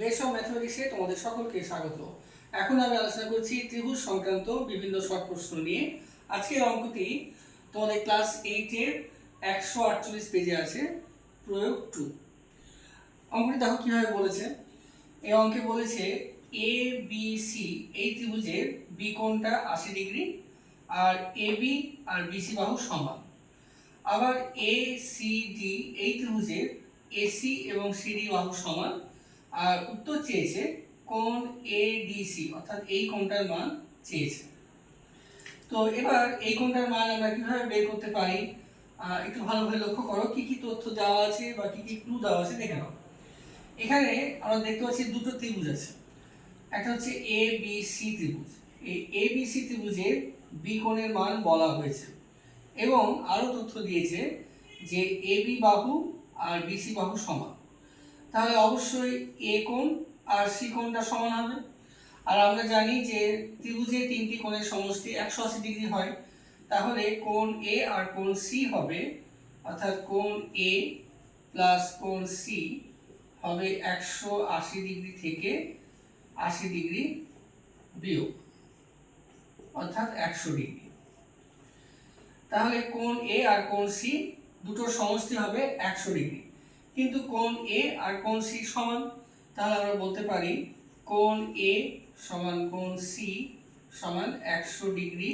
বেশ অফ ম্যাথমেটিক্সে তোমাদের সকলকে স্বাগত। এখন আমি আলোচনা করছি ত্রিভুজ সংক্রান্ত বিভিন্ন শর্ট প্রশ্ন নিয়ে। আজকের অঙ্কটি তোমাদের ক্লাস এইটের একশো আটচল্লিশ পেজে আছে, প্রয়োগ টু অঙ্কটি দেখো কীভাবে বলেছে। এই অঙ্কে বলেছে এ বি সি এই ত্রিভুজের বি কোণটা আশি ডিগ্রি আর এ বি আর বিসি বাহু সমান। আবার এ সি ডি এই ত্রিভুজের এসি এবং সিডি বাহু সমান। আর উত্তর চেয়েছে কোণ এ ডিসি অর্থাৎ এই কোণটার মান চেয়েছে। তো এবার এই কোণটার মান আমরা কীভাবে বের করতে পারি? একটু ভালোভাবে লক্ষ্য করো, কি কি তথ্য দেওয়া আছে বা কি কি ক্লু দেওয়া আছে দেখে নাও। এখানে আমরা দেখতে পাচ্ছি দুটো ত্রিভুজ আছে। একটা হচ্ছে এ বি সি ত্রিভুজ। এই এ বি সি ত্রিভুজের বি কোণের মান বলা হয়েছে এবং আরও তথ্য দিয়েছে যে এ বি বাহু আর বিসি বাহু সমান। তাহলে অবশ্যই এ কোণ আর সি কোণটা সমান হবে। আর আমরা জানি যে ত্রিভুজের তিনটি কোণের সমষ্টি একশো আশি ডিগ্রি হয়, তাহলে কোণ এ আর কোণ সি হবে, অর্থাৎ কোণ এ প্লাস কোণ সি হবে একশো আশি ডিগ্রি থেকে আশি ডিগ্রি বিয়োগ, অর্থাৎ একশো ডিগ্রি। তাহলে কোণ এ আর কোণ সি দুটোর সমষ্টি হবে একশো ডিগ্রি। কিন্তু কোন এ আর কোন সি সমান, তাহলে আমরা বলতে পারি কোন এ সমান কোন সি সমান একশো ডিগ্রি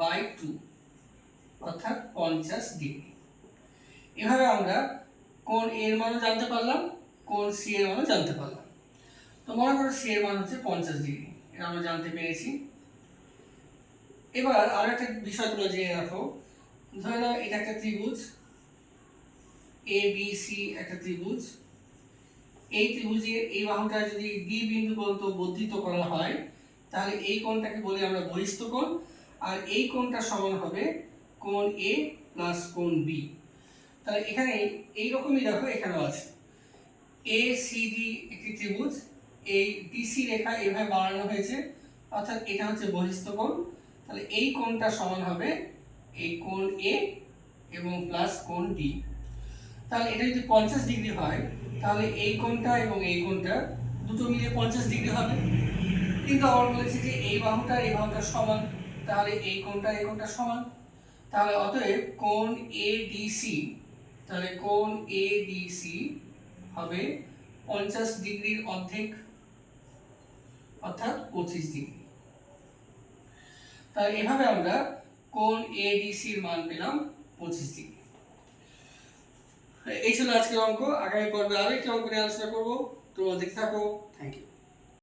বাই টু, অর্থাৎ পঞ্চাশ ডিগ্রি। এভাবে আমরা কোণ এর মানও জানতে পারলাম কোন সি এর মানও জানতে পারলাম। তো মনে করো সি এর মান হচ্ছে পঞ্চাশ ডিগ্রি, এটা আমরা জানতে পেরেছি। এবার আরও একটা বিষয় তোমরা জেনে রাখো। ধরে নাও এটা একটা ত্রিভুজ এ বি সি একটা ত্রিভুজ। এই ত্রিভুজের এই বাহুটা যদি ডি বিন্দু পর্যন্ত বর্ধিত করা হয়, তাহলে এই কোণটাকে বলি আমরা বহিস্থ কোণ, আর এই কোণটা সমান হবে কোণ এ প্লাস কোণ বি তাহলে এখানে এই রকমই দেখো এখানেও আছে। এ সি ডি একটি ত্রিভুজ। এই ডিসি রেখা এভাবে বাড়ানো হয়েছে, অর্থাৎ এটা হচ্ছে বহিস্থ কোণ। তাহলে এই কোণটা সমান হবে এই কোণ এ এবং প্লাস কোণ ডি তাহলে এটা যদি পঞ্চাশ ডিগ্রি হয়, তাহলে এই কোণটা এবং এই কোণটা দুটো মিলে পঞ্চাশ ডিগ্রি হবে। কিন্তু আবার বলেছে যে এই বাহুটা এই বাহুটা সমান, তাহলে এই কোণটা এই কোণটা সমান। তাহলে অতএব কোণ এ ডিসি তাহলে কোণ এ ডিসি হবে পঞ্চাশ ডিগ্রির অর্ধেক, অর্থাৎ পঁচিশ ডিগ্রি। তাহলে এভাবে আমরা কোণ এডিসির মান পেলাম পঁচিশ ডিগ্রি। এই ছিল আজকের অঙ্ক। আগামী পর্বে আরও একটি অঙ্ক নিয়ে আলোচনা করব। তোমরা দেখতে থাকো। Thank you